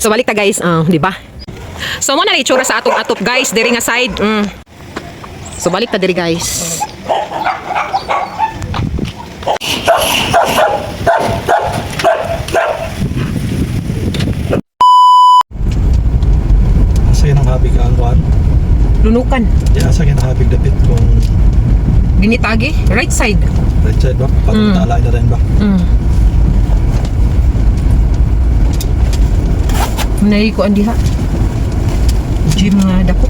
So balik ta guys, ah, di ba? So mo na itsura sa atong atop guys, diri nga side. Mm. So balik ta diri guys. Asa habig ang kuhan? Lunukan. Di asa yung habig dapit kung Dinitagi, right side. right side ba? Pag Mm. mm. na rin ba? Mm. Manay ko andi ha. Gym nga dako.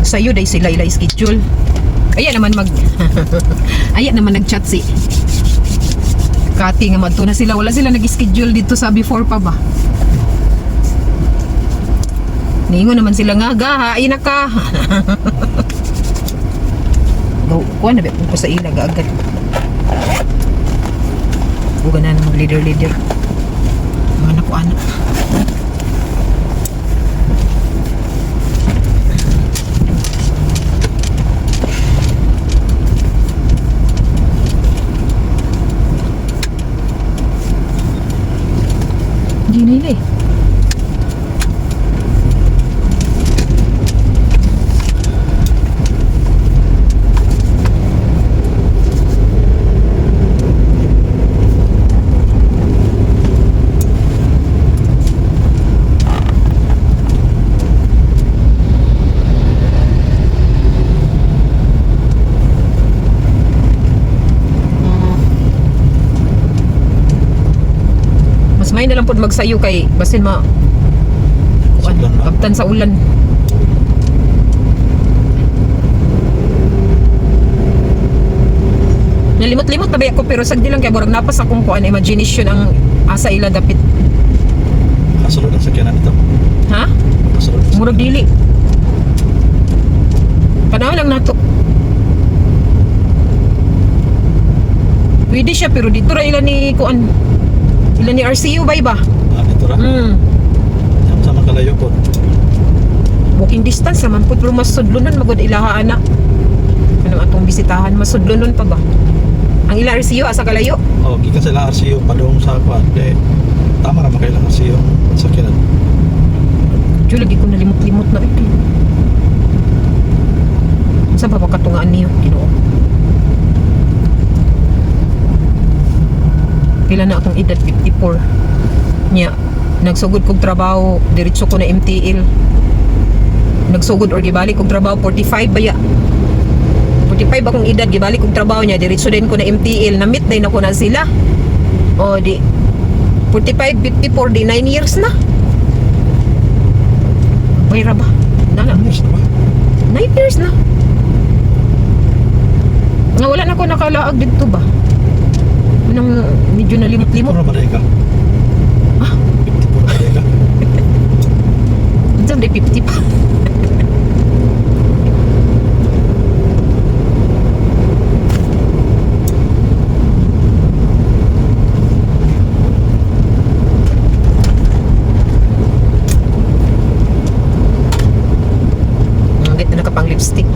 Sa'yo day sila ila schedule. Aya naman mag Aya naman nag-chat si Kati nga madto na sila wala sila nag-schedule dito sa before pa ba. Ningo naman sila nga, ga, hain na ka. Kuha na ko sa ila, agad. Buga na ng leader-leader. Mga anak ko, anak. Hindi na ila eh. Mas may na lang po magsayo kay basin ma kuan, kaptan sa ulan. Nalimot-limot na ba ako pero sagdi lang kay burag napas akong kuan imagination ang asa ila dapit. Kasulod ang sakyanan ito. Ha? Kasulod. Murag dili. Panahon lang nato. Pwede siya pero dito ra ila ni kuan. Ila ni RCU ba ba? Ah, dito ra. Mm. Sa makalayo po. walking distance naman po pero mas sudlunan magod ilaha ana ano atong bisitahan mas sudlunan pa ba ang ila RCU asa kalayo Oh, gikan sila RCU padung sa kuhan. Kaya tama ra makailang RCU ang sakyanan. Diyo lagi ko nalimot-limot na ito sa ba katungaan niyo Ginoo pila na akong edad 54 nya nagsugod kog trabaho diretso ko na MTL nagsugod or gibalik kog trabaho 45 baya 45 akong edad gibalik kog trabaho niya diretso din ko na MTL na meet din ako na sila o di 45 54 di 9 years na Mayra ba? Ano years na ba? 9 years na. Nga wala na ko nakalaag dito ba? Nang medyo nalimot-limot. Puro ba ka? Ah? 54 ba ka? Diyan, di 50 pa. Ang ganda na kapang lipstick.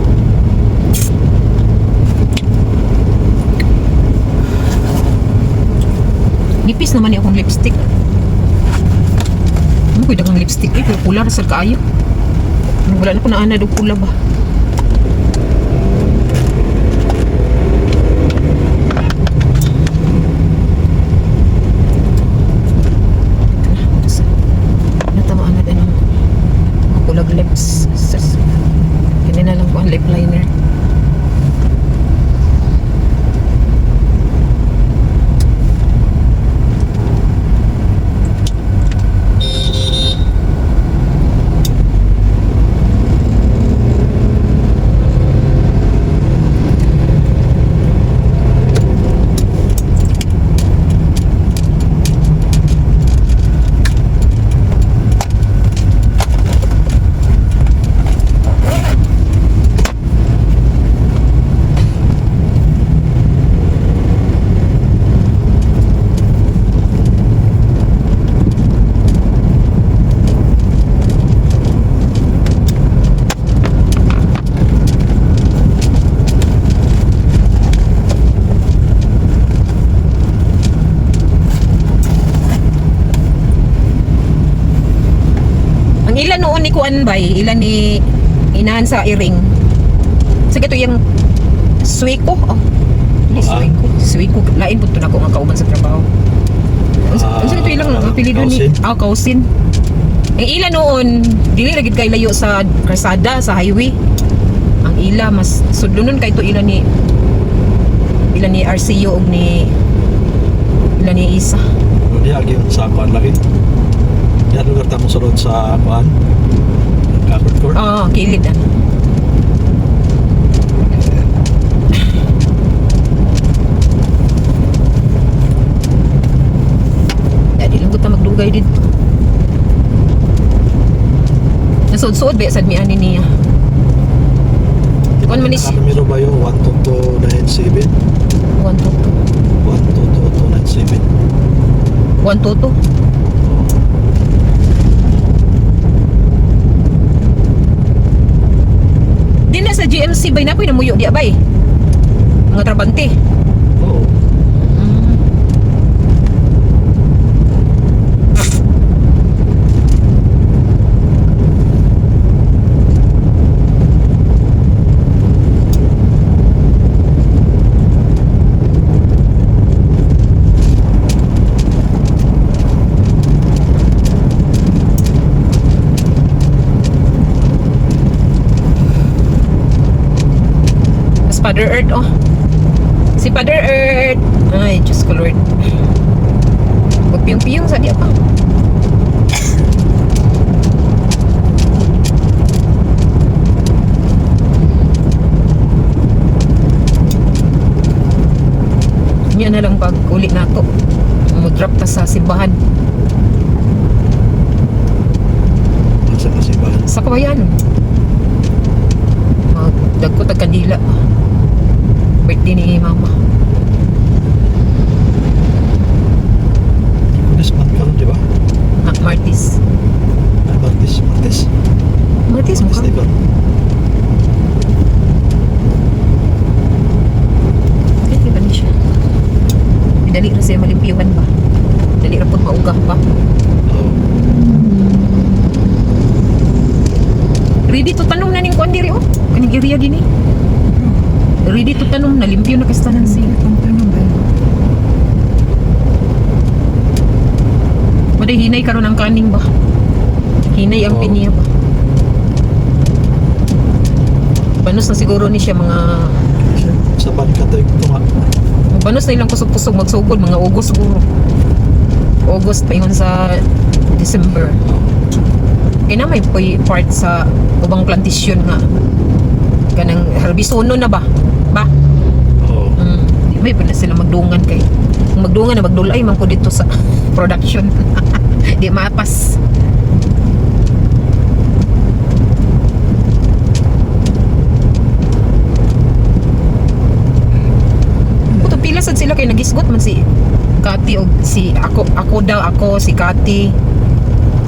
Nipis naman ni akong lipstick. Ano ko dagang lipstick eh, pero pula sa kaayo. Wala na ko na ana do pula ba. Lips. Kaya na lang ko ang lip liner. Kuan bay ilan ni inahan sa iring. Sa gato yung suiko. Oh Hindi, Ah. suiko. Suiko. Lain po to na ko nga kauban sa trabaho. Ang Ah, sa gato ilang ah, apelido ni ah kausin ang ila noon dili lagi kay layo sa kalsada sa highway. Ang ila mas sudlunon kay to ila ni ila ni RCO ug ni ila ni Isa. Di agi yun sa kuan lagi. Yan lugar tamo sulod sa kuan. Covered court. ah kilid ano Dali lang ko ta magdugay dito. Nasud-sud ba sad mi ani niya. Kuan man is Numero ba yun? 12297? 1 to 12297. 1 to 2. Di na sa Namuyo di bay. Mga trabante. Oo. Mas Father Earth, oh. Si Father Earth. Ay, Diyos ko Lord. Magpiyong-piyong sa diya pa. Yan na lang pag uli na to. Mag-drop ta sa simbahan. Sa kasibahan. Sa kawayan. Magdag ni mama. Month ka di ba? Ah, Martis. Ay, Martis. Martis. Martis mo Martis ka? di ba? Kaya ba ni siya? Dali na siya malimpiwan ba? Dali na po maugah pa. Oo. Ready to tanong na ning kuan diri oh. Kaning area eh. Ready to tanong na limpyo na kastanan siya. Tanong ba? Maday hinay karon ang kaning ba? Hinay ang Oo. pinya ba? Banos na siguro ni siya mga Sa Bankatoy ko nga. Banos na ilang kusog-kusog magsugod mga August siguro. August pa yun sa December. Kaya na may part sa ubang plantisyon nga. Kanang harbisono na ba? May pa na sila magdungan kay. Magdungan na magdulay man ko dito sa production. Di mapas. Puto pila sad sila kay nagisgot man si Kati og si ako ako daw ako si Kati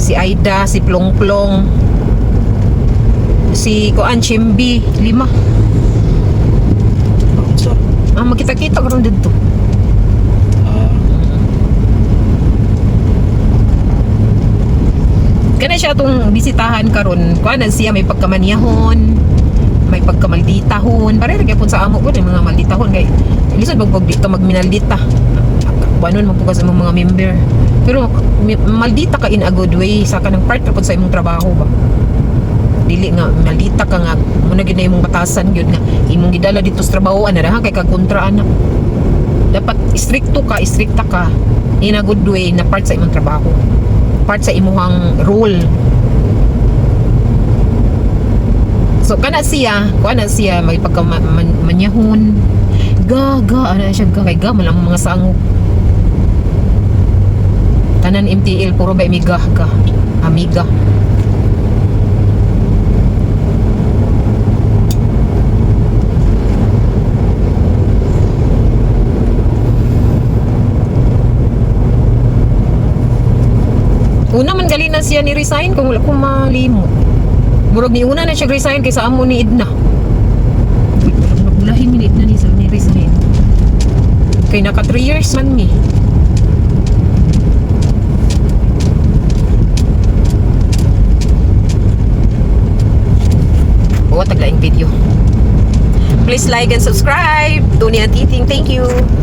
si Aida si Plong Plong si Koan Chimbi lima. Ah makita-kita karon dito Ah, siya itong bisitahan karon kuan na siya may pagkamanyahon, may pagkamalditahon. Pare lagi po sa amo ko mga malditahon kay lisod magpag dito magminaldita. Banon man po kasi mga member. Pero maldita ka in a good way sa kanang part po sa imong trabaho ba. Dili nga maldita ka nga muna gid imong batasan gyud nga imong gidala dito sa trabaho ana ra kay kag kontra anak. Dapat stricto ka, stricta ka in a good way na part sa imong trabaho part sa imuhang role. So kana siya, kana siya may pagkamanyahon. Gaga, ana siya ga kay ga man ang mga sangok. Tanan MTL puro ba amiga ka, amiga. Una man gali na siya ni resign kung wala kong malimo. Murag ni una na siya resign kaysa amo ni Edna. Uy, parang nabulahin ni Edna ni sa ni resign. Kay naka 3 years man mi. video. Please like and subscribe. Tony and Titing, thank you.